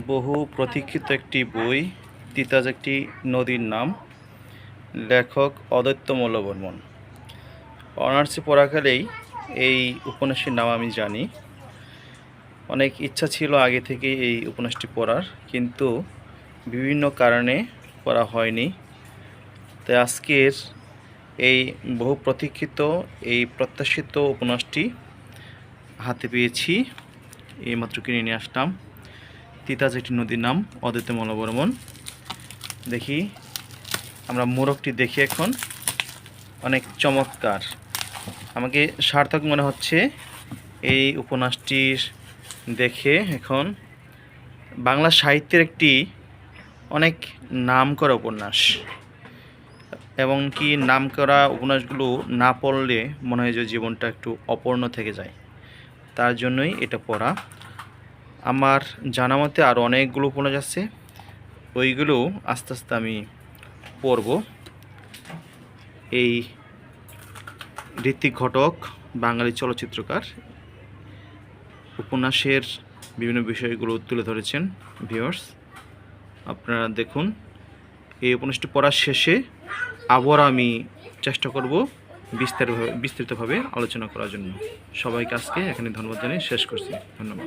বহু প্রতীক্ষিত একটি বই তিতাজ একটি নদীর নাম, লেখক অদৈত্য মল্লবর্মন অনার্সে পড়াকালেই এই উপন্যাসের নাম আমি জানি। অনেক ইচ্ছা ছিল আগে থেকে এই উপন্যাসটি পড়ার, কিন্তু বিভিন্ন কারণে পড়া হয়নি। তাই আজকের এই বহু প্রতীক্ষিত, এই প্রত্যাশিত উপন্যাসটি হাতে পেয়েছি। এইমাত্র কিনে নিয়ে আসলাম। তিতাজ একটি নদীর নাম, অদ্বৈত মলবর্মন দেখি, আমরা মোরগটি দেখি এখন। অনেক চমৎকার। আমাকে সার্থক মনে হচ্ছে এই উপন্যাসটির দেখে এখন। বাংলা সাহিত্যের একটি অনেক নামকরা উপন্যাস। এবং কি নামকরা উপন্যাসগুলো না পড়লে মনে হয় যে জীবনটা একটু অপূর্ণ থেকে যায়। তার জন্যই এটা পড়া। আমার জানা মতে আরও অনেকগুলো উপন্যাস আছে। ওইগুলো আস্তে আস্তে আমি পড়ব। এই ঋত্বিক ঘটক, বাঙালি চলচ্চিত্রকার, উপন্যাসের বিভিন্ন বিষয়গুলো তুলে ধরেছেন ভিউয়ার্স আপনারা দেখুন, এই উপন্যাসটি পড়ার শেষে আবার আমি চেষ্টা করব বিস্তারিতভাবে বিস্তৃতভাবে আলোচনা করার জন্য সবাইকে আজকে এখানে ধন্যবাদ জানিয়ে শেষ করছি। ধন্যবাদ।